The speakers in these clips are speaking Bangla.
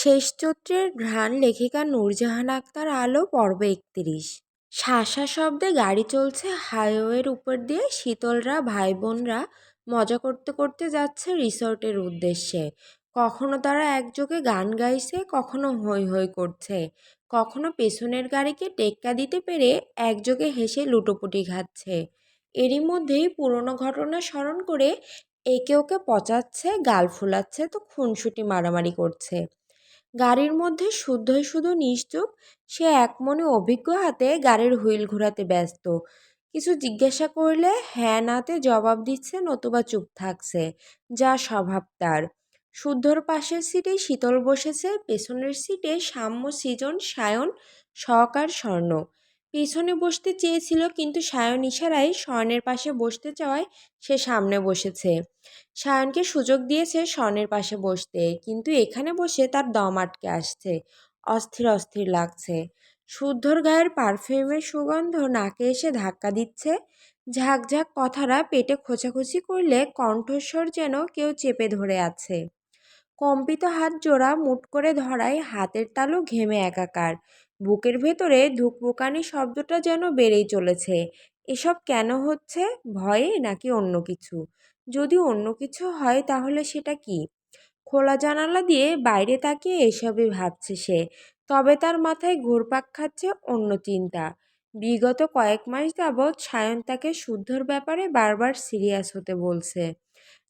শেষ চৈত্রের ঘ্রাণ লেখিকা নূরজাহান আক্তার আলো, পর্ব একত্রিশ। শাসা শব্দে গাড়ি চলছে, হাইওয়ের উপর দিয়ে শীতলরা ভাই বোনরা মজা করতে করতে যাচ্ছে রিসর্টের উদ্দেশ্যে। কখনো তারা একযোগে গান গাইছে, কখনো হৈ হৈ করছে। কখনো পেছনের গাড়িকে টেক্কা দিতে পেরে একযোগে হেসে লুটোপুটি খাচ্ছে। এরই মধ্যেই পুরনো ঘটনা স্মরণ করে একে ওকে পচাচ্ছে, গাল ফুলাচ্ছে, তো খুনসুটি মারামারি করছে। গাড়ির মধ্যে শুদ্ধই শুধু নিশ্চুপ, সে একমনে অভিজ্ঞ হাতে গাড়ির হুইল ঘোরাতে ব্যস্ত। কিছু জিজ্ঞাসা করলে হ্যাঁ নাতে জবাব দিচ্ছে নতুবা চুপ থাকছে, যা স্বভাব তার। শুদ্ধর পাশের সিটে শীতল বসেছে, পেছনের সিটে সাম্য সৃজন, সায়ন সহকার স্বর্ণ। পিছনে বসতে চেয়েছিল কিন্তু সায়ন ইশারায় স্বর্ণের পাশে বসতে চাওয়ায় সে সামনে বসেছে। সায়নকে সুযোগ দিয়েছে স্বর্ণের পাশে বসতে, কিন্তু এখানে বসে তার দম আটকে আসছে, অস্থির অস্থির লাগছে। শুদ্ধর গায়ের পারফিউমের সুগন্ধ নাকে এসে ধাক্কা দিচ্ছে। ঝাঁকঝাঁক কথারা পেটে খোঁচাখুচি করলে কণ্ঠস্বর যেন কেউ চেপে ধরে আছে। কম্পিত হাত জোড়া মুট করে ধরায় হাতের তালু ঘেমে একাকার। বুকের ভেতরে ধুকপুকানি শব্দটা যেন বেড়েই চলেছে। এসব কেন হচ্ছে? ভয়ে নাকি অন্য কিছু? যদি অন্য কিছু হয় তাহলে সেটা কি? খোলা জানালা দিয়ে বাইরে তাকিয়ে এসবই ভাবছে সে। তবে তার মাথায় ঘুরপাক খাচ্ছে অন্য চিন্তা। বিগত কয়েক মাস যাবৎ সায়ন তাকে শুদ্ধর ব্যাপারে বারবার সিরিয়াস হতে বলছে।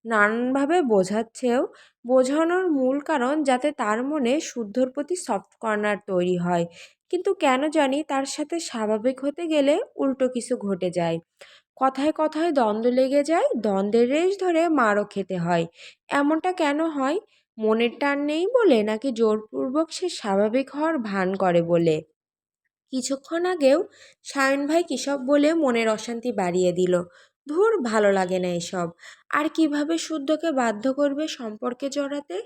নানানভাবে বোঝাচ্ছেও বোঝানোর মূল কারণ যাতে তার মনে শুদ্ধর প্রতি সফট কর্নার তৈরি হয়। কিন্তু কেন জানি তার সাথে স্বাভাবিক হতে গেলে উল্টো কিছু ঘটে যায়। কথায় কথায় দ্বন্দ্ব লেগে যায়, দ্বন্দ্বের রেশ ধরে মারও খেতে হয়। এমনটা কেন হয়? মনের টান নেই বলে নাকি জোরপূর্বক সে স্বাভাবিক হওয়ার ভান করে বলে? কিছুক্ষণ আগেও সায়ন ভাই কিসব বলে মনের অশান্তি বাড়িয়ে দিল। ধুর ভালো লাগে না এসব। আর কীভাবে শুদ্ধকে বাধ্য করবে সম্পর্কে জড়াতে?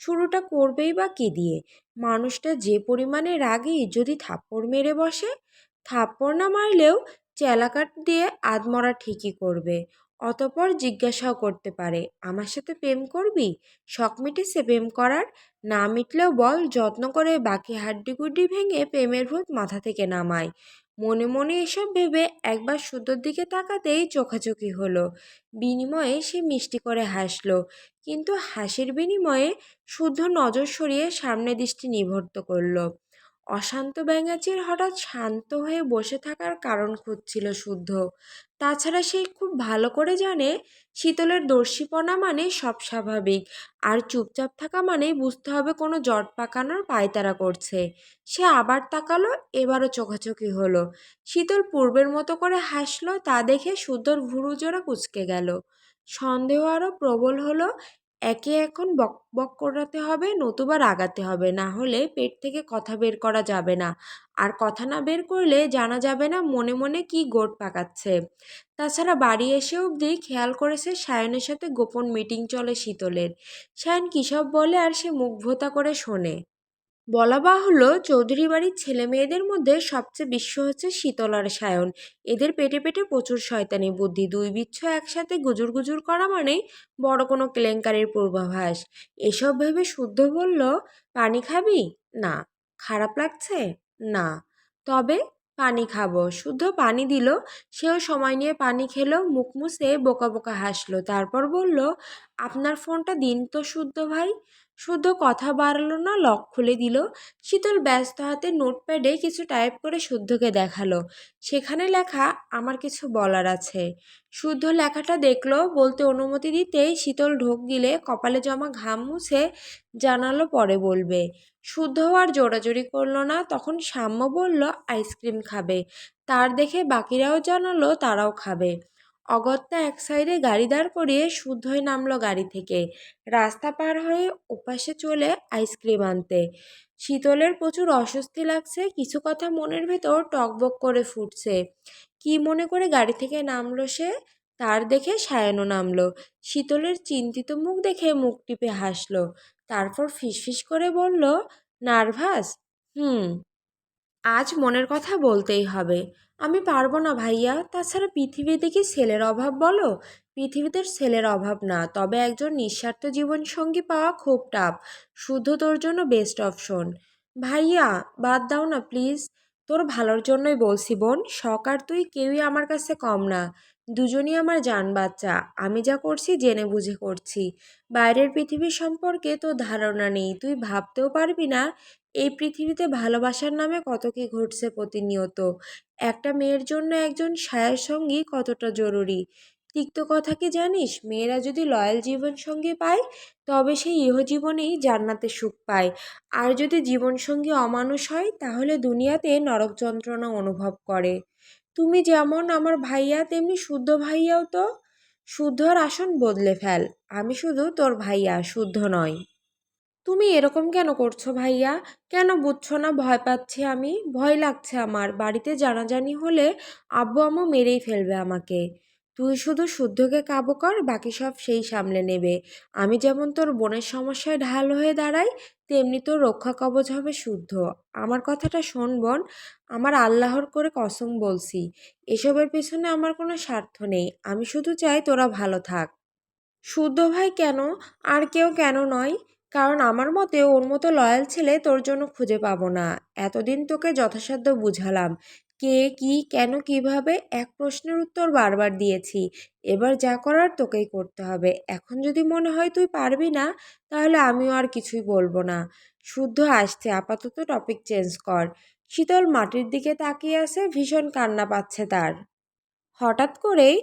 শুরুটা করবেই বা কী দিয়ে? মানুষটা যে পরিমাণে রাগী যদি থাপ্পড় মেরে বসে, থাপ্পড় না মারলেও চেলাকাট দিয়ে আধমরা ঠিকই করবে। অতপর জিজ্ঞাসাও করতে পারে, আমার সাথে প্রেম করবি? শখ মিটেছে প্রেম করার? না মিটলেও বল, যত্ন করে বাকি হাড্ডিগুড্ডি ভেঙে প্রেমের ভূত মাথা থেকে নামায়। মনে মনে এসব ভেবে একবার শুদ্ধর দিকে তাকাতেই চোখাচোখি হলো। বিনিময়ে সে মিষ্টি করে হাসলো, কিন্তু হাসির বিনিময়ে শুদ্ধ নজর সরিয়ে সামনে দৃষ্টি নিভর্ত করল। অশান্ত ব্যাঙাচির হঠাৎ শান্ত হয়ে বসে থাকার কারণ খুঁজছিল শুদ্ধ। তাছাড়া সে খুব ভালো করে জানে শীতলের দর্শিপনা মানে সব স্বাভাবিক, আর চুপচাপ থাকা মানে বুঝতে হবে কোনো জট পাকানোর পায়তারা করছে। সে আবার তাকালো, এবারও চোখাচোখি হলো। শীতল পূর্বের মতো করে হাসলো, তা দেখে সুন্দর ভুরু জোড়া কুচকে গেল। সন্দেহ আরও প্রবল হলো একে এখন বক বক করাতে হবে, নতুবা রাগাতে হবে। না হলে পেট থেকে কথা বের করা যাবে না। আর কথা না বের করলে জানা যাবে না মনে মনে কি গোট পাকাচ্ছে। তাছাড়া বাড়ি এসে অবধি খেয়াল করেছে সায়নের সাথে গোপন মিটিং চলে শীতলের। সায়ন কী সব বলে আর সে মুখ ভোতা করে শোনে। বলা বাহুল্য চৌধুরী বাড়ির ছেলে মেয়েদের মধ্যে সবচেয়ে বিশ্ব হচ্ছে শীতল আর সায়ন। এদের পেটে পেটে প্রচুর শয়তানি বুদ্ধি, দুই বিচ্ছ একসাথে গুজুর গুজুর করা মানেই বড় কোনো কেলেঙ্কারির পূর্বাভাস। এসব ভেবে শুদ্ধ বলল, পানি খাবি? না। খারাপ লাগছে? না। তবে পানি খাব। শুদ্ধ পানি দিল। সেও সময় নিয়ে পানি খেলো, মুখ মুছে বোকা বোকা হাসলো। তারপর বলল, আপনার ফোনটা দিন তো শুদ্ধ ভাই। শুদ্ধ কথা বাড়ালো না, লক খুলে দিল। শীতল ব্যস্ত হাতে নোটপ্যাডে কিছু টাইপ করে শুদ্ধকে দেখাল। সেখানে লেখা, আমার কিছু বলার আছে। শুদ্ধ লেখাটা দেখল, বলতে অনুমতি দিতেই শীতল ঢোক গিলে কপালে জমা ঘাম মুছে জানালো, পরে বলবে। শুদ্ধ আর জোড়াজোড়ি করল না, তখন সাম্য বলল, আইসক্রিম খাবে। তার দেখে বাকিরাও জানালো, তারাও খাবে। অগত্যা এক সাইডে গাড়ি দাঁড় করিয়ে শুদ্ধ হয়ে নামলো গাড়ি থেকে। রাস্তা পার হয়ে ওপাশে চলে আইসক্রিম আনতে। শীতলের প্রচুর অস্বস্তি লাগছে, কিছু কথা মনের ভেতর টকবক করে ফুটছে। কি মনে করে গাড়ি থেকে নামলো সে? তার দেখে সায়ানো নামলো। শীতলের চিন্তিত মুখ দেখে মুখ টিপে হাসলো। তারপর ফিসফিস করে বলল, নার্ভাস? হুম, আজ মনের কথা বলতেই হবে। আমি পারব না ভাইয়া। তাছাড়া পৃথিবীতে কি ছেলের অভাব বলো? পৃথিবীতে ছেলের অভাব না। তবে একজন নিঃস্বার্থ জীবনসঙ্গী পাওয়া খুব টাফ শুদ্ধ তোর জন্য বেস্ট অপশন ভাইয়া, বাদ দাও না প্লিজ তোর ভালোর জন্যই বলছি বোন। শখ আর তুই কেউই আমার কাছে কম না। দুজনই আমার জান বাচ্চা আমি যা করছি জেনে বুঝে করছি। বাইরের পৃথিবী সম্পর্কে তোর ধারণা নেই। তুই ভাবতেও পারবি না, এই পৃথিবীতে ভালোবাসার নামে কত কী ঘটছে প্রতিনিয়ত। একটা মেয়ের জন্য একজন সায়ার সঙ্গী কতটা জরুরি? তিক্ত কথা কি জানিস? মেয়েরা যদি লয়াল জীবনসঙ্গী পায়, তবে সেই ইহজীবনেই জান্নাতে সুখ পায়। আর যদি জীবনসঙ্গী অমানুষ হয়, তাহলে দুনিয়াতে নরক যন্ত্রণা অনুভব করে। তুমি যেমন আমার ভাইয়া, তেমনি শুদ্ধ ভাইয়াও তো। শুদ্ধর আসন বদলে ফেল। আমি শুধু তোর ভাইয়া, শুদ্ধ নয় তুমি এরকম কেন করছ ভাইয়া? কেন বুঝছ না? ভয় পাচ্ছি আমি। ভয় লাগছে আমার। বাড়িতে জানাজানি হলে আব্বু আম্মু মেরেই ফেলবে আমাকে। তুই শুধু শুদ্ধকে কাবু কর, বাকি সব সেই সামলে নেবে। আমি যেমন তোর বোনের সমস্যায় ঢাল হয়ে দাঁড়াই, তেমনি তোর রক্ষা কবচ হবে শুদ্ধ। আমার কথাটা শোন বোন, আমার আল্লাহর করে কসম বলছি, এসবের পেছনে আমার কোনো স্বার্থ নেই, আমি শুধু চাই তোরা ভালো থাক। শুদ্ধ ভাই কেন? আর কেউ কেন নয়, কারণ আমার মতে ওর মতো লয়াল ছেলে তোর জন্য খুঁজে পাবো না। এতদিন তোকে যথাসাধ্য বুঝালাম কে, কি, কেন, কীভাবে এক প্রশ্নের উত্তর বারবার দিয়েছি। এবার যা করার তোকেই করতে হবে। এখন যদি মনে হয় তুই পারবি না, তাহলে আমিও আর কিছুই বলব না। শুদ্ধ আসছে, আপাতত টপিক চেঞ্জ কর। শীতল মাটির দিকে তাকিয়ে আছে, ভীষণ কান্না পাচ্ছে তার। হঠাৎ করেই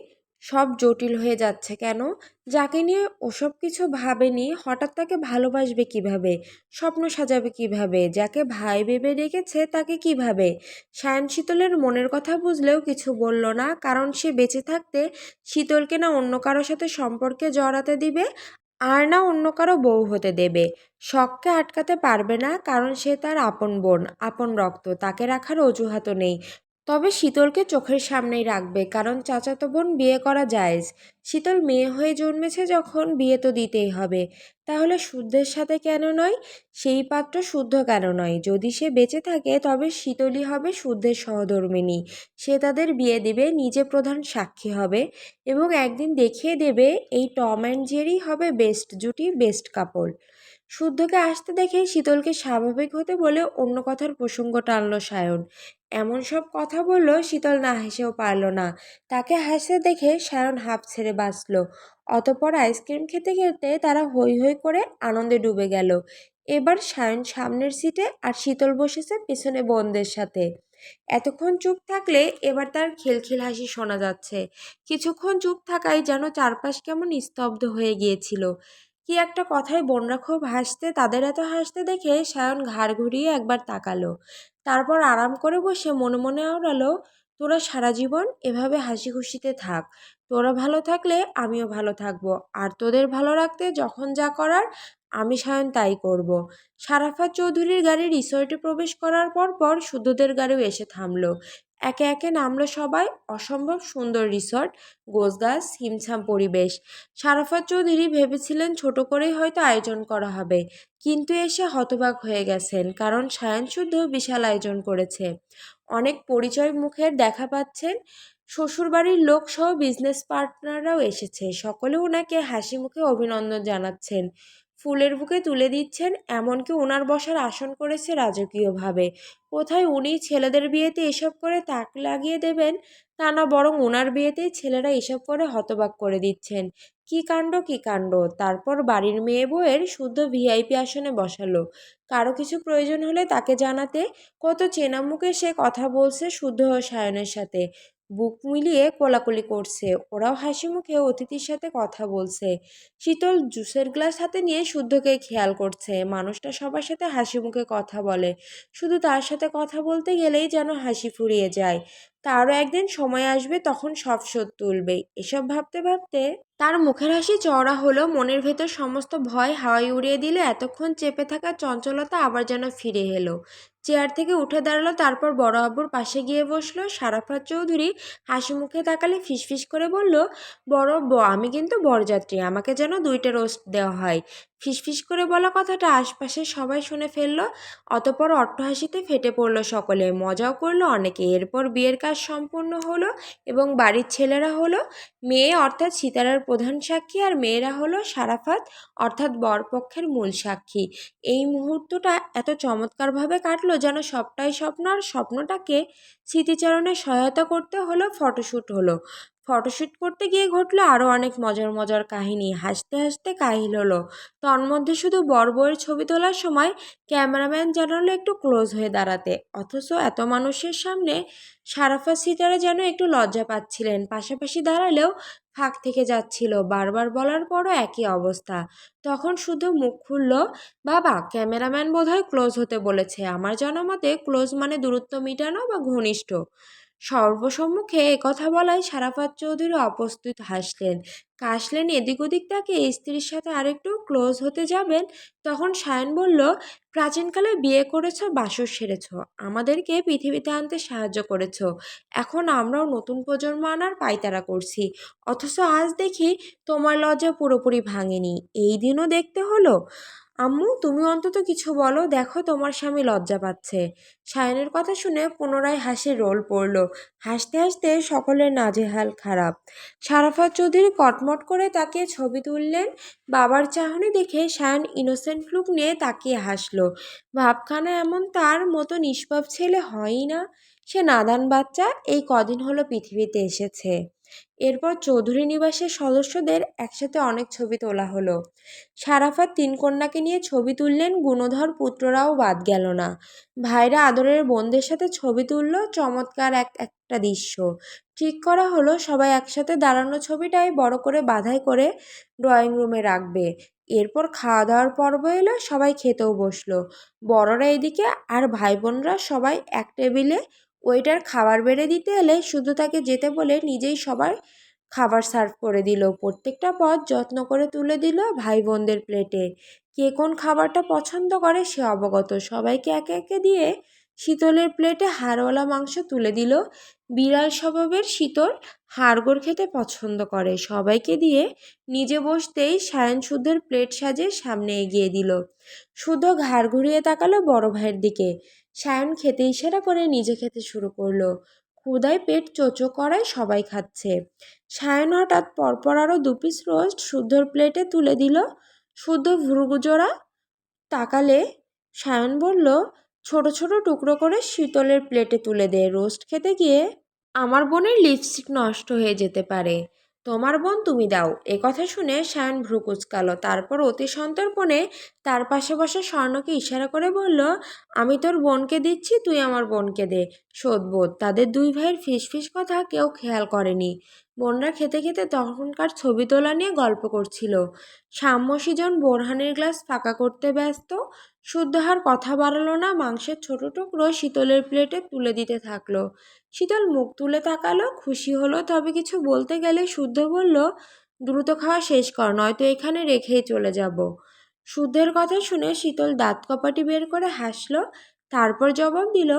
সব জটিল হয়ে যাচ্ছে কেন? যাকে নিয়ে ওসব কিছু ভাবেনি, হঠাৎ তাকে ভালোবাসবে কীভাবে? স্বপ্ন সাজাবে কীভাবে? যাকে ভাই ভেবে রেখেছে তাকে কীভাবে? সায়ন শীতলের মনের কথা বুঝলেও কিছু বলল না, কারণ সে বেঁচে থাকতে শীতলকে না অন্য কারোর সাথে সম্পর্কে জড়াতে দিবে, আর না অন্য কারও বউ হতে দেবে। শখকে আটকাতে পারবে না, কারণ সে তার আপন বোন, আপন রক্ত, তাকে রাখার অজুহাতও নেই। তবে শীতলকে চোখের সামনেই রাখবে, কারণ চাচাতো বোন বিয়ে করা জায়েজ। শীতল মেয়ে হয়ে জন্মেছে যখন বিয়ে তো দিতেই হবে। তাহলে শুদ্ধের সাথে কেন নয়? সেই পাত্র শুদ্ধ কেন নয়? যদি সে বেঁচে থাকে, তবে শীতলই হবে শুদ্ধের সহধর্মিনী সে তাদের বিয়ে দেবে, নিজে প্রধান সাক্ষী হবে এবং একদিন দেখিয়ে দেবে, এই টম অ্যান্ড জেরি হবে বেস্ট জুটি বেস্ট কাপড় শুদ্ধকে আসতে দেখে শীতলকে স্বাভাবিক হতে বলে অন্য কথার প্রসঙ্গ টানল সায়ন। এমন সব কথা বলল শীতল না হেসেও পারল না। তাকে হাসতে দেখে সায়ন হাঁপ ছেড়ে বাঁচল। অতপর আইসক্রিম খেতে খেতে তারা হই হই করে আনন্দে ডুবে গেল। এবার সায়ন সামনের সিটে আর শীতল বসেছে পেছনে বোনদের সাথে। এতক্ষণ চুপ থাকলে এবার তার খিলখিল হাসি শোনা যাচ্ছে। কিছুক্ষণ চুপ থাকায় যেন চারপাশ কেমন স্তব্ধ হয়ে গিয়েছিল। কি একটা কথায় বোনরা খুব হাসতে, তাদের এত হাসতে দেখে সায়ন ঘাড় ঘুরিয়ে একবার তাকালো। তারপর আরাম করে বসে মনে মনে আওড়ালো, তোরা সারা জীবন এভাবে হাসি খুশিতে থাক। তোরা ভালো থাকলে আমিও ভালো থাকব। আর তোদের ভালো রাখতে যখন যা করার, আমি সায়ন তাই করব। সারাফা চৌধুরীর গাড়ি রিসোর্টে প্রবেশ করার পর পর শুদ্ধদের গাড়িও এসে থামলো। একে একে নামলো সবাই অসম্ভব সুন্দর রিসর্ট গোছগাছ হিমছাম পরিবেশ। সারাফাত চৌধুরী ভেবেছিলেন ছোট করেই হয়তো আয়োজন করা হবে, কিন্তু এসে হতবাক হয়ে গেছেন কারণ সায়ন শুদ্ধ বিশাল আয়োজন করেছে। অনেক পরিচয় মুখের দেখা পাচ্ছেন, শ্বশুরবাড়ির লোক সহ বিজনেস পার্টনাররাও এসেছে সকলে ওনাকে হাসি মুখে অভিনন্দন জানাচ্ছেন। ফুলের বুকে তুলে দিচ্ছেন এমনকি ওনার বসার আসন করেছে রাজকীয়ভাবে। কোথায় উনি ছেলেদের বিয়েতে এসব করে তাক লাগিয়ে দেবেন তা না বরং ওনার বিয়েতেই ছেলেরা এসব করে হতবাক করে দিচ্ছেন। কি কাণ্ড কি কাণ্ড? তারপর বাড়ির মেয়ে বউয়ের শুদ্ধ ভিআইপি আসনে বসালো। কারও কিছু প্রয়োজন হলে তাকে জানাতে কত চেনা মুখে সে কথা বলছে শুদ্ধ সায়নের সাথে। বুক মিলিয়ে কোলাকুলি করছে। ওরাও হাসি মুখে অতিথির সাথে কথা বলছে। শীতল জুসের গ্লাস হাতে নিয়ে শুদ্ধকে খেয়াল করছে। মানুষটা সবার সাথে হাসি মুখে কথা বলে। শুধু তার সাথে কথা বলতে গেলেই যেন হাসি ফুরিয়ে যায়। তারও একদিন সময় আসবে, তখন সব শোধ তুলবে। এসব ভাবতে ভাবতে তার মুখের হাসি চওড়া হলো মনের ভেতর সমস্ত ভয় হাওয়ায় উড়িয়ে দিলে। এতক্ষণ চেপে থাকা চঞ্চলতা আবার যেন ফিরে এলো। চেয়ার থেকে উঠে দাঁড়াল, তারপর বড় আব্বুর পাশে গিয়ে বসল। সারাফাত চৌধুরী হাসি মুখে তাকালে ফিসফিস করে বলল, বড় আব্বু, আমি কিন্তু বরযাত্রী। আমাকে যেন দুইটা রোস্ট দেওয়া হয়। ফিসফিস করে বলা কথাটা আশপাশের সবাই শুনে ফেলল, অতপর অট্টহাসিতে ফেটে পড়ল সকলে। মজাও করল অনেকে। এরপর বিয়ের কাজ সম্পূর্ণ হলো এবং বাড়ির ছেলেরা হলো মেয়ে অর্থাৎ সীতারার প্রধান সাক্ষী আর মেয়েরা হলো সারাফাত অর্থাৎ বরপক্ষের মূল সাক্ষী। এই মুহূর্তটা এত চমৎকারভাবে কাটলো যেন সবটাই স্বপ্ন আর স্বপ্নটাকে স্মৃতিচারণে সহায়তা করতে হলো ফটোশ্যুট হলো। ফটোশ্যুট করতে গিয়ে ঘটলো আরও অনেক মজার মজার কাহিনী। হাসতে হাসতে কাহিল হলো। তন্মধ্যে শুধু বর বউয়ের ছবি তোলার সময় ক্যামেরাম্যান জানালো একটু ক্লোজ হয়ে দাঁড়াতে। অথচ এত মানুষের সামনে সারাফা সিটারে যেন একটু লজ্জা পাচ্ছিলেন। পাশাপাশি দাঁড়ালেও ফাঁক থেকে যাচ্ছিল। বারবার বলার পরও একই অবস্থা। তখন শুধু মুখ খুলল, বাবা, ক্যামেরাম্যান বোধহয় ক্লোজ হতে বলেছে। আমার জানা মতে ক্লোজ মানে দূরত্ব মিটানো বা ঘনিষ্ঠ। সর্বসম্মুখে একথা বলায় সারাফাত চৌধুরী অপ্রস্তুত হাসলেন। কাশলেন এদিক ওদিক তাকে স্ত্রীর সাথে আরেকটু ক্লোজ হতে যাবেন, তখন সায়ন বলল, প্রাচীনকালে বিয়ে করেছ, বাসর সেরেছ। আমাদেরকে পৃথিবীতে আনতে সাহায্য করেছ। এখন আমরাও নতুন প্রজন্ম আনার পায়তারা করছি। অথচ আজ দেখি তোমার লজ্জা পুরোপুরি ভাঙেনি। এই দিনও দেখতে হলো? আম্মু, তুমি অন্তত কিছু বলো, দেখো তোমার স্বামী লজ্জা পাচ্ছে। সায়নের কথা শুনে পুনরায় হাসির রোল পড়ল। হাসতে হাসতে সকলের নাজেহাল খারাপ। সারাফাত চৌধুরী কটমট করে তাকে ছবি তুললেন। বাবার চাহনি দেখে সায়ন ইনোসেন্ট লুক নিয়ে তাকিয়ে হাসলো। ভাবখানা এমন তার মতো নিষ্পাপ ছেলে হয়ই না। সে নাদান বাচ্চা, এই কদিন হলো পৃথিবীতে এসেছে। এরপর চৌধুরী নিবাসের সদস্যদের একসাথে অনেক ছবি তোলা হলো। সারাফাত তিন কন্যাকে নিয়ে ছবি তুললেন গুণধর, পুত্ররাও বাদ গেল না। ভাইরা আদরের বোনদের সাথে ছবি তুলল, চমৎকার এক, একটা দৃশ্য। ঠিক করা হলো, সবাই একসাথে দাঁড়ানো ছবিটাই বড় করে বাধাই করে ড্রয়িং রুমে রাখবে। এরপর খাওয়া দাওয়ার পর্ব এলো, সবাই খেতেও বসল। বড়রা এদিকে আর ভাই বোনরা সবাই এক টেবিলে ওয়েটার খাবার বেড়ে দিতে এলে শুধু তাকে যেতে বলে নিজেই সবার খাবার সার্ভ করে দিল। প্রত্যেকটা পদ যত্ন করে তুলে দিল ভাই বোনদের প্লেটে। কে কোন খাবারটা পছন্দ করে সে অবগত। সবাইকে একে একে দিয়ে শীতলের প্লেটে হাড়ওয়ালা মাংস তুলে দিল। বিড়াল স্বভাবের শীতল হাড়গোড় খেতে পছন্দ করে। সবাইকে দিয়ে নিজে বসতেই সায়ন শুদ্ধের প্লেট সাজে সামনে এগিয়ে দিল। শুদ্ধ ঘাড় ঘুরিয়ে তাকালো বড় ভাইয়ের দিকে। সায়ন খেতে ইশারা করে নিজে খেতে শুরু করল। ক্ষুদায় পেট চোচো করায় সবাই খাচ্ছে। সায়ন হঠাৎ পরপর আরও দু পিস রোস্ট শুদ্ধর প্লেটে তুলে দিল। শুদ্ধ ভ্রুগুজোড়া তাকালে সায়ন বলল, ছোট ছোট টুকরো করে শীতলের প্লেটে তুলে দে। রোস্ট খেতে গিয়ে আমার বোনের লিপস্টিক নষ্ট হয়ে যেতে পারে। তোমার বোন তুমি দাও। এ কথা শুনে শায়ন ভ্রু কুচকালো। তারপর অতি সন্তর্পণে তার পাশে বসে স্বর্ণকে ইশারা করে বলল, আমি তোর বোনকে দিচ্ছি, তুই আমার বোনকে দে। শোধবোধ তাদের দুই ভাইয়ের ফিস ফিস কথা কেউ খেয়াল করেনি। বোনরা খেতে খেতে তখনকার ছবি তোলা নিয়ে গল্প করছিল। সাম্যসীজন বোরহানের গ্লাস ফাঁকা করতে ব্যস্ত শুদ্ধহার কথা বাড়ালো না, মাংসের ছোট টুকরো শীতলের প্লেটে তুলে দিতে থাকল। শীতল মুখ তুলে তাকালো, খুশি হলো, তবে কিছু বলতে গেলে শুদ্ধ বলল, দ্রুত খাওয়া শেষ কর, নয়তো এখানে রেখেই চলে যাব। শুদ্ধের কথা শুনে শীতল দাঁত কপাটি বের করে হাসলো, তারপর জবাব দিল,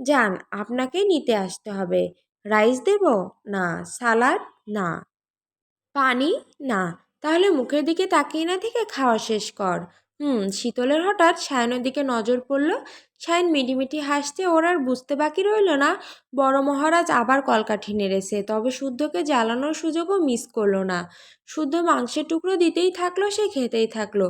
যান, আপনাকেই নিতে আসতে হবে। রাইস দেব? না। সালাড না। পানি? না। তাহলে মুখের দিকে তাকিয়ে না থেকে খাওয়া শেষ কর। হুম, শীতলের হঠাৎ সায়নের দিকে নজর পড়ল সায়ন মিটিমিটি হাসতে ওর আর বুঝতে বাকি রইল না। বড় মহারাজ আবার কলকাঠি নেড়েছে, তবে শুদ্ধকে জ্বালানোর সুযোগও মিস করল না। শুদ্ধ মাংসের টুকরো দিতেই থাকল, সে খেতেই থাকল।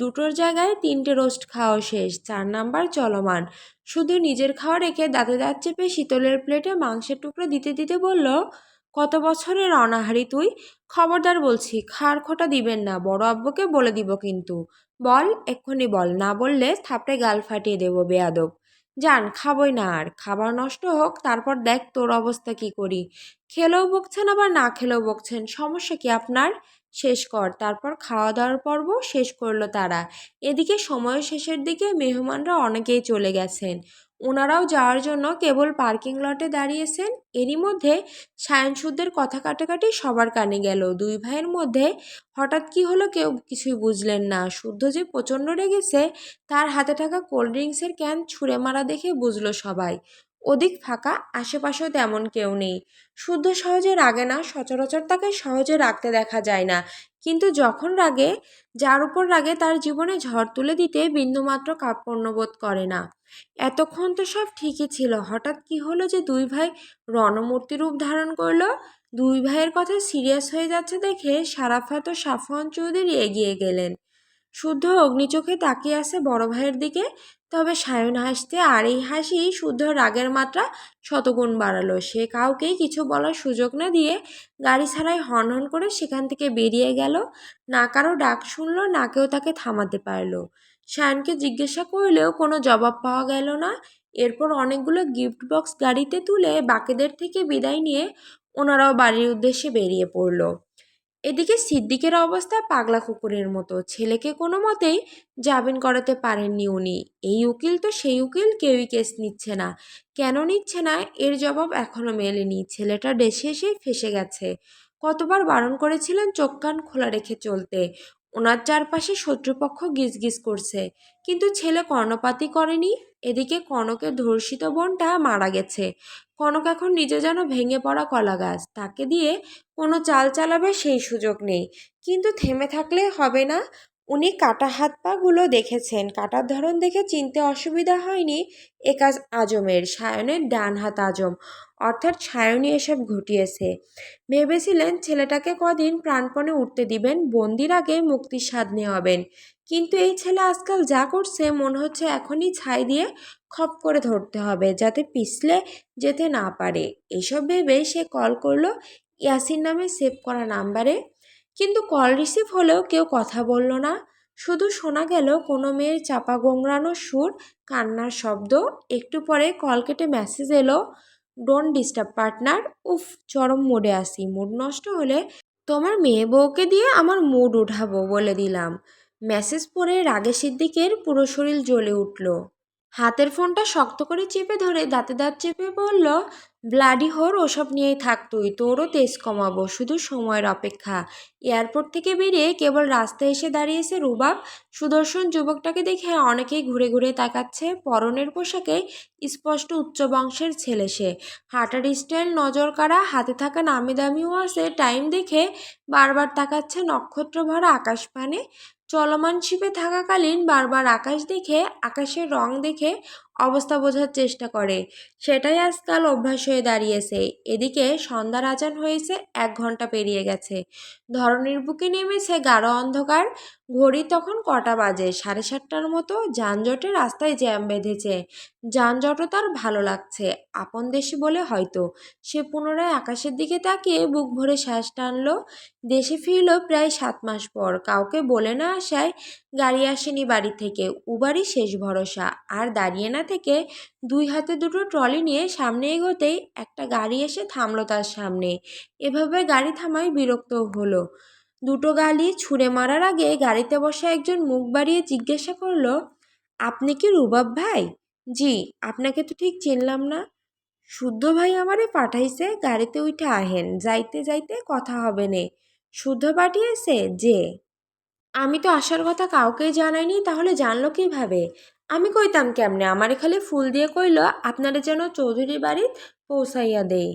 দুটোর জায়গায় তিনটে রোস্ট খাওয়া শেষ, চার নাম্বার চলমান। শুধু নিজের খাওয়া রেখে দাঁতে দাঁত চেপে শীতলের প্লেটে মাংসের টুকরো দিতে দিতে বলল কত বছরের অনাহারি তুই? খবরদার বলছি খাড় খোটা দিবেন না, বড় আব্বুকে বলে দিব কিন্তু। বল, এক্ষুনি বল, না বললে থাপটে গাল ফাটিয়ে দেব বেয়াদব। যান, খাবই না আর, খাবার নষ্ট হোক, তারপর দেখ তোর অবস্থা কি করি। খেলেও বকছেন আবার না খেলেও বকছেন, সমস্যা কি আপনার? শেষ কর। তারপর খাওয়া দাওয়ার পর্ব শেষ করল তারা। এদিকে সময় শেষের দিকে মেহমানরা অনেকেই চলে গেছেন। ওনারাও যাওয়ার জন্য কেবল পার্কিং লটে দাঁড়িয়েছেন। এরই মধ্যে সায়ন সুদের কথা কাটাকাটি সবার কানে গেল। দুই ভাইয়ের মধ্যে হঠাৎ কি হলো কেউ কিছুই বুঝলেন না। শুদ্ধ যে প্রচণ্ড রেগেছে, তার হাতে থাকা কোল্ড ড্রিঙ্কসের ক্যান ছুঁড়ে মারা দেখে বুঝলো সবাই। ওদিক ফাঁকা, আশেপাশেও তেমন কেউ নেই। শুদ্ধ সহজে রাগে না, সচরাচর তাকে সহজে রাখতে দেখা যায় না। কিন্তু যখন রাগে, যার উপর রাগে তার জীবনে ঝড় তুলে দিতে বিন্দুমাত্র কার্পণ্যবোধ করে না। এতক্ষণ তো সব ঠিকই ছিল। হঠাৎ কি হলো যে দুই ভাই রণমূর্তি রূপ ধারণ করল? দুই ভাইয়ের কথা সিরিয়াস হয়ে যাচ্ছে দেখে সারাফাত ও সাফওয়ান চৌধুরী এগিয়ে গেলেন। শুদ্ধ অগ্নিচোখে তাকিয়ে আছে বড় ভাইয়ের দিকে। তবে সায়ন হাসতে আর এই হাসি শুদ্ধ রাগের মাত্রা শতগুণ বাড়ালো। সে কাউকেই কিছু বলার সুযোগ না দিয়ে গাড়ি ছাড়াই হর্ন হর্ন করে সেখান থেকে বেরিয়ে গেল। না কারও ডাক শুনলো, না কেউ তাকে থামাতে পারল। সায়নকে জিজ্ঞাসা করলেও কোনো জবাব পাওয়া গেল না। এরপর অনেকগুলো গিফট বক্স গাড়িতে তুলে বাকিদের থেকে বিদায় নিয়ে ওনারাও বাড়ির উদ্দেশ্যে বেরিয়ে পড়ল। এদিকে সিদ্দিকের অবস্থা পাগলা কুকুরের মতো। ছেলেকে কোনো মতেই জামিন করাতে পারেননি উনি। এই উকিল তো সেই উকিল, কেউই কেস নিচ্ছে না। কেন নিচ্ছে না? এর জবাব এখনও মেলেনি। ছেলেটা ডেসে এসেই ফেসে গেছে। কতবার বারণ করেছিলেন চোখ কান খোলা রেখে চলতে। ওনার চারপাশে শত্রুপক্ষ গিজগিজ করছে। কিন্তু ছেলে কর্ণপাতই করেনি। এদিকে কনকের ধর্ষিত বোনটা মারা গেছে। কনক এখন নিজে যেন ভেঙে পড়া কলা গাছ। তাকে দিয়ে কোনো চাল চালাবে সেই সুযোগ নেই। কিন্তু থেমে থাকলে হবে না। উনি কাটা হাত পাগুলো দেখেছেন। কাটার ধরন দেখে চিনতে অসুবিধা হয়নি। এ কাজ আজমের, সায়নের ডান হাত আজম। অর্থাৎ সায়নই এসব ঘটিয়েছে। ভেবেছিলেন ছেলেটাকে কদিন প্রাণপণে উঠতে দিবেন, বন্দির আগে মুক্তির স্বাদ নেওয়াবেন। কিন্তু এই ছেলে আজকাল যা করছে, মনে হচ্ছে এখনই ছাই দিয়ে খপ করে ধরতে হবে, যাতে পিছলে যেতে না পারে। এসব ভেবে সে কল করল ইয়াসিন নামে সেভ করা নাম্বারে। কিন্তু কল রিসিভ হলেও কেউ কথা বলল না। শুধু শোনা গেল কোনো মেয়ের চাপা গোংরানো সুর, কান্নার শব্দ। একটু পরে কল কেটে মেসেজ এলো ডোন্ট ডিস্টার্ব পার্টনার উফ, চরম মোডে আসি মুড নষ্ট হলে তোমার মেয়ে বউকে দিয়ে আমার মুড উঠাবো বলে দিলাম। মেসেজ পড়ে রাগে সিদ্দিকের পুরো শরীর জ্বলে উঠল। হাতের ফোনটা শক্ত করে চেপে ধরে দাঁতে দাঁত চেপে বলল ব্লাডি হোর ওসব নিয়েই থাক তুই, তোরও তেজ কমাবো, শুধু সময়ের অপেক্ষা। এয়ারপোর্ট থেকে বেরিয়ে কেবল রাস্তায় এসে দাঁড়িয়েছে রুবাব। সুদর্শন যুবকটাকে দেখে অনেকেই ঘুরে ঘুরে তাকাচ্ছে। পরনের পোশাকে স্পষ্ট উচ্চ বংশের ছেলে সে। হাঁটার স্টাইল নজর কাড়া, হাতে থাকা নামি দামি ওয়াসে টাইম দেখে বারবার তাকাচ্ছে নক্ষত্র ভরা আকাশ পানে চলমান শিপে থাকাকালীন বারবার আকাশ দেখে, আকাশের রং দেখে অবস্থা বোঝার চেষ্টা করে। সেটাই আজকাল অভ্যাস হয়ে দাঁড়িয়েছে। এদিকে সন্ধ্যার আজান হয়েছে, এক ঘণ্টা পেরিয়ে গেছে। ধরনীর বুকে নেমেছে গাঢ় অন্ধকার। ঘড়ি তখন কটা বাজে? সাড়ে সাতটার মতো? যানজটে রাস্তায় জ্যাম বেঁধেছে। যানজটও তার ভালো লাগছে, আপন দেশে বলে হয়তো। সে পুনরায় আকাশের দিকে তাকিয়ে বুক ভরে শ্বাস টানল। দেশে ফিরল প্রায় সাত মাস পর। কাউকে বলে না আসায় গাড়ি আসেনি বাড়ি থেকে। উবারই শেষ ভরসা। আর দাঁড়িয়ে না থেকে দুই হাতে দুটো ট্রলি নিয়ে সামনে এগোতেই একটা গাড়ি এসে থামলো তার সামনে। এভাবে গাড়ি থামায় বিরক্ত হলো। দুটো গালি ছুঁড়ে মারার আগে গাড়িতে বসা একজন মুখ বাড়িয়ে জিজ্ঞাসা করল, আপনি কি রুবাব ভাই? জি, আপনাকে তো ঠিক চিনলাম না। শুদ্ধ ভাই আমারে পাঠাইছে, গাড়িতে উঠে আহেন, যাইতে যাইতে কথা হবে নে। শুদ্ধ পাঠিয়েছে? যে? আমি তো আসার কথা কাউকেই জানাইনি, তাহলে জানলো কীভাবে? আমি কইতাম কেমনে, আমারে খালি ফুল দিয়ে কইল, আপনারা যেন চৌধুরী বাড়ি পৌঁছাইয়া দেই।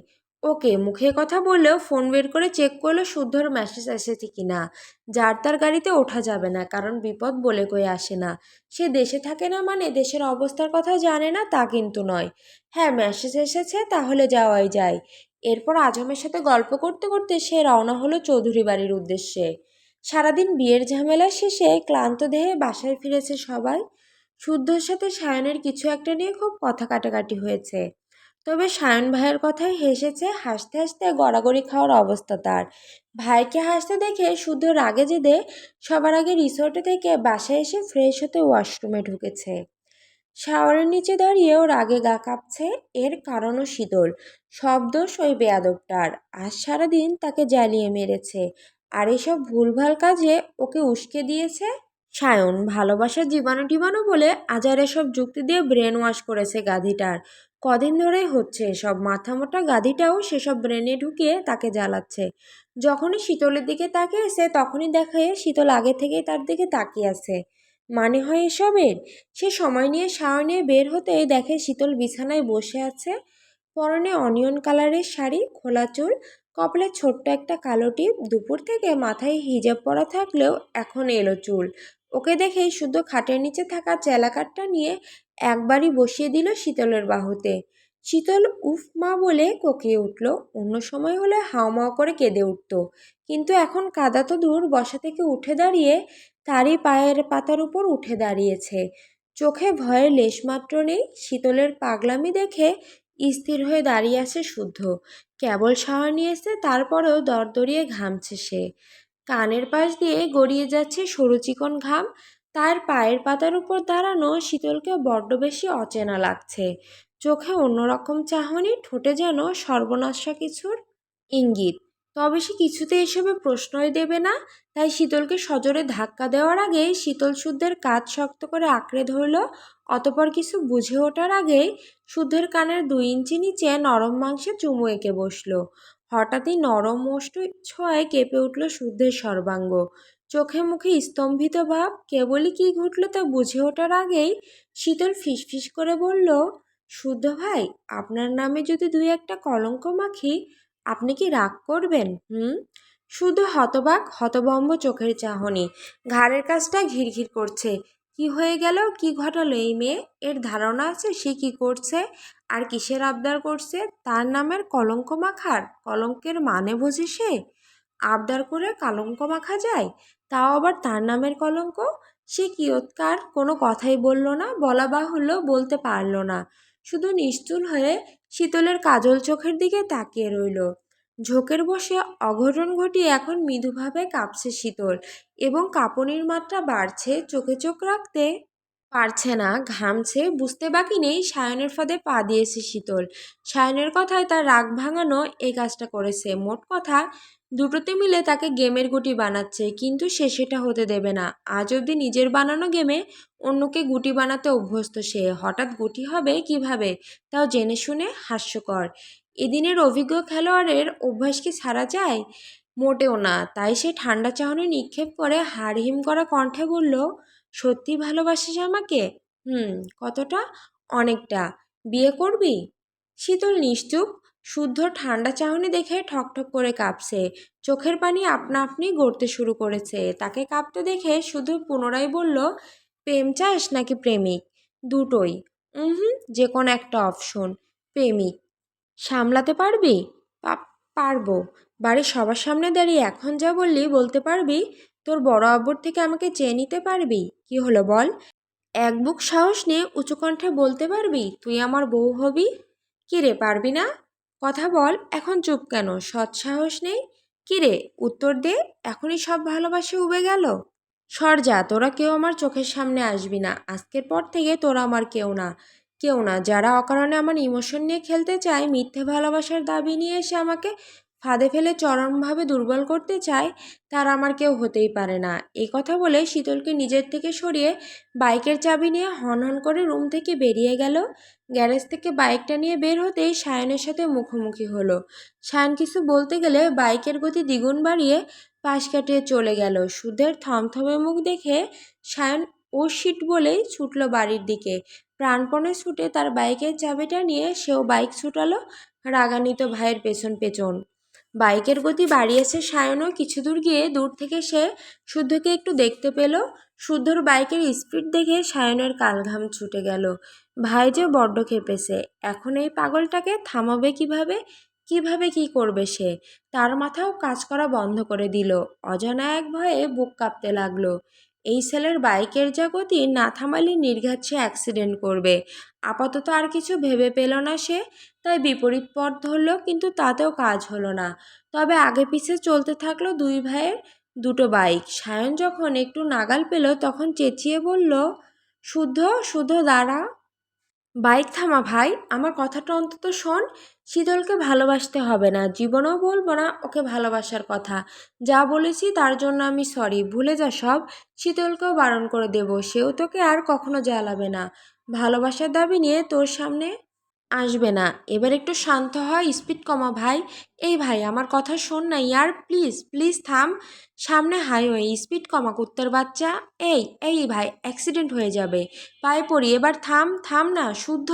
ওকে, মুখে কথা বললেও ফোন বের করে চেক করল শুদ্ধর মেসেজ এসেছে কি না যার তার গাড়িতে ওঠা যাবে না, কারণ বিপদ বলে কয়ে আসে না। সে দেশে থাকে না মানে দেশের অবস্থার কথা জানে না তা কিন্তু নয়। হ্যাঁ মেসেজ এসেছে, তাহলে যাওয়াই যায়। এরপর আজমের সাথে গল্প করতে করতে সে রওনা হলো চৌধুরী বাড়ির উদ্দেশ্যে। সারাদিন বিয়ের ঝামেলা শেষে ক্লান্ত দেহে বাসায় ফিরেছে সবাই। শুদ্ধর সাথে সায়নের কিছু একটা নিয়ে খুব কথা কাটাকাটি হয়েছে। তবে সায়ন ভাইয়ের কথাই হেসেছে, হাসতে হাসতে গড়াগড়ি খাওয়ার অবস্থা তার। ভাইকে হাসতে দেখে শুদ্ধ রাগে জেদে সবার আগে রিসোর্টে থেকে বাসায় এসে ফ্রেশ হতে ওয়াশরুমে ঢুকেছে। শাওয়ারের নিচে দাঁড়িয়েও রাগে গা কাঁপছে, এর কারণও শীতল। শব্দ ওই বেয়াদবটার। আজ সারাদিন তাকে জ্বালিয়ে মেরেছে। আর এসব ভুলভাল কাজে ওকে উস্কে দিয়েছে সায়ন। ভালোবাসার জীবাণু টিবাণু বলে আজার এসব যুক্তি দিয়ে ব্রেন ওয়াশ করেছে গাধিটার। কদিন ধরে হচ্ছে এসব। মাথামোটা গাধিটাও সেসব ব্রেনে ঢুকিয়ে তাকে জ্বালাচ্ছে। যখনই শীতলের দিকে তাকিয়েছে তখনই দেখে শীতল আগে থেকেই তার দিকে তাকিয়ে আছে। মানে হয় এসবের? সে সময় নিয়ে শাওয়ার নিয়ে বের হতেই দেখে শীতল বিছানায় বসে আছে। পরনে অনিয়ন কালারের শাড়ি, খোলা চুল, কপালে ছোট্ট একটা কালো টিপ। দুপুর থেকে মাথায় হিজাব পরা থাকলেও এখন এলো চুল। ওকে দেখেই শুধু খাটের নিচে থাকা চেলাকাটটা নিয়ে একবারই বসিয়ে দিল শীতলের বাহুতে। শীতল উফ মা বলে কোকিয়ে উঠল। অন্য সময় হলে হাওমাও করে কেঁদে উঠত। কিন্তু এখন কাদা তো দূর, বসা থেকে উঠে দাঁড়িয়ে তারই পায়ের পাতার উপর উঠে দাঁড়িয়েছে। চোখে ভয়ের লেশমাত্র নেই, শীতলের পাগলামি দেখে স্থির হয়ে দাঁড়িয়ে আছে শুদ্ধ। কেবল শাওয়ার নিয়েছে তারপরেও দরদরিয়ে ঘামছে সে। কানের পাশ দিয়ে গড়িয়ে যাচ্ছে সরু চিকন ঘাম তার পায়ের পাতার উপর দাঁড়ানো শীতলকে বড্ড বেশি অচেনা লাগছে। চোখে অন্যরকম চাহনি, ঠোঁটে যেন সর্বনাশা কিছুর ইঙ্গিত। তবে সে কিছুতে এসবে প্রশ্নই দেবে না। তাই শীতলকে সজোরে ধাক্কা দেওয়ার আগে শীতল শুদ্ধের কাজ শক্ত করে আঁকড়ে ধরল। অতপর কিছু বুঝে ওঠার আগেই শুদ্ধের কানের দুই ইঞ্চি নিচে নরম মাংসে চুমু এঁকে বসল। হঠাৎই নরম মোষ্ট ছোঁয়ায় কেঁপে উঠল শুদ্ধের সর্বাঙ্গ। চোখে মুখে স্তম্ভিত ভাব কেবলই কী ঘটল তা বুঝে ওঠার আগেই শীতল ফিসফিস করে বলল, শুদ্ধ ভাই, আপনার নামে যদি দুই একটা কলঙ্ক মাখি, আপনি কি রাগ করবেন, হুম? শুধু হতবাক, হতবম্ব চোখের চাহনি। ঘাড়ের কাজটা ঘিরঘির করছে। কি হয়ে গেল? কি ঘটালো এই মেয়ে? এর ধারণা আছে সে কি করছে? আর কিসের আবদার করছে? তার নামের কলঙ্ক মাখার? কলঙ্কের মানে বোঝে সে? আবদার করে কলঙ্ক মাখা যায়? তাও আবার তার নামের কলঙ্ক? সে কিয়ৎকার কোনো কথাই বলল না, বলা বাহুল্য বলতে পারল না। শুধু নিশ্চুল হয়ে শীতলের কাজল চোখের দিকে তাকিয়ে রইল। ঝোঁকের বসে অঘটন ঘটিয়ে এখন মৃদুভাবে কাঁপছে শীতল এবং কাঁপনির মাত্রা বাড়ছে, চোখে চোখ রাখতে পারছে না, ঘামছে, বুঝতে বাকি নেই, সায়নের ফাঁদে পা দিয়েছে শীতল। সায়নের কথায় তার রাগ ভাঙানো এই কাজটা করেছে। মোট কথা দুটোতে মিলে তাকে গেমের গুটি বানাচ্ছে, কিন্তু সে সেটা হতে দেবে না। আজ অবধি নিজের বানানো গেমে অন্যকে গুটি বানাতে অভ্যস্ত সে। হঠাৎ গুটি হবে কীভাবে, তাও জেনে শুনে হাস্যকর। এদিনের অভিজ্ঞ খেলোয়াড়ের অভ্যাস কি ছাড়া যায়? মোটেও না। তাই সে ঠান্ডা চাহনি নিক্ষেপ করে হাড়হিম করা কণ্ঠে বলল, সত্যি ভালোবাসিস আমাকে? হুম, কতটা? অনেকটা। বিয়ে করবি? শীতল, নিশ্চুপ। শুদ্ধ ঠান্ডা চাহনি দেখে ঠকঠক করে কাঁপছে। চোখের পানি আপনা আপনি গড়তে শুরু করেছে। তাকে কাঁপতে দেখে শুধু পুনরায় বলল, প্রেম চাস নাকি প্রেমিক? দুটোই। হুম যে কোনো একটা অপশন। প্রেমিক। সামলাতে পারবি? পারব। বাড়ির সবার সামনে দাঁড়িয়ে এখন যা বললি বলতে পারবি? তোর বড় আব্বুর থেকে আমাকে চেয়ে নিতে পারবি? কি হলো বল? এক বুক সাহস নিয়ে উঁচু কণ্ঠে বলতে পারবি? তুই আমার বউ হবি? কি রে পারবি না? কথা বল, এখন চুপ কেন? সৎ সাহস নেই? কিরে, উত্তর দে, এখনই সব ভালোবাসে উবে গেল? সর যা, তোরা কেউ আমার চোখের সামনে আসবি না। আজকের পর থেকে তোরা আমার কেউ না। কেউ না, যারা অকারণে আমার ইমোশন নিয়ে খেলতে চায়, মিথ্যে ভালোবাসার দাবি নিয়ে এসে আমাকে ফাঁদে ফেলে চরমভাবে দুর্বল করতে চায়, তার আমার কেউ হতেই পারে না। এই কথা বলে শীতলকে নিজের থেকে সরিয়ে বাইকের চাবি নিয়ে হন হন করে রুম থেকে বেরিয়ে গেল। গ্যারেজ থেকে বাইকটা নিয়ে বের হতেই সায়নের সাথে মুখোমুখি হলো। সায়ন কিছু বলতে গেলে বাইকের গতি দ্বিগুণ বাড়িয়ে পাশ কাটিয়ে চলে গেল। সুধের থমথমে মুখ দেখে সায়ন, ও শিট বলেই ছুটল বাড়ির দিকে। প্রাণপণে ছুটে তার বাইকের চাবিটা নিয়ে সেও বাইক ছুটালো রাগান্বিত ভাইয়ের পেছন পেছন। বাইকের গতি বাড়িয়েছে সায়নও। কিছু দূর গিয়ে দূর থেকে সে শুদ্ধকে একটু দেখতে পেল। শুদ্ধর বাইকের স্পিড দেখে সায়নের কালঘাম ছুটে গেল। ভাই যে বড্ড খেপেছে, এখন এই পাগলটাকে থামাবে কীভাবে? কীভাবে কি করবে সে? তার মাথাও কাজ করা বন্ধ করে দিল। অজানা এক ভয়ে বুক কাঁপতে লাগল। এই ছেলের বাইকের যা গতি না থামালে নির্ঘাত সে অ্যাক্সিডেন্ট করবে। আপাতত আর কিছু ভেবে পেল না সে, তাই বিপরীত পথ ধরল, কিন্তু তাতেও কাজ হলো না। তবে আগে পিছে চলতে থাকল দুই ভাইয়ের দুটো বাইক। সায়ন যখন একটু নাগাল পেল, তখন চেঁচিয়ে বলল, শুদ্ধ শুদ্ধ, দাঁড়া। বাইক থামা ভাই, আমার কথাটা অন্তত শোন। শীতলকে ভালোবাসতে হবে না। জীবনেও বলব না ওকে ভালোবাসার কথা। যা বলেছি তার জন্য আমি সরি ভুলে যা সব। শীতলকেও বারণ করে দেব। সেও তোকে আর কখনো জ্বালাবে না। ভালোবাসার দাবি নিয়ে তোর সামনে আসবে না। এবার একটু শান্ত হয় স্পিড কমা ভাই। এই ভাই, আমার কথা শোন না ইয়ার প্লিজ প্লিজ থাম। সামনে হাইওয়ে স্পিড কমা কুত্তার বাচ্চা। এই এই ভাই অ্যাক্সিডেন্ট হয়ে যাবে। পায়ে পড়ি, এবার থাম থাম না, শুদ্ধ।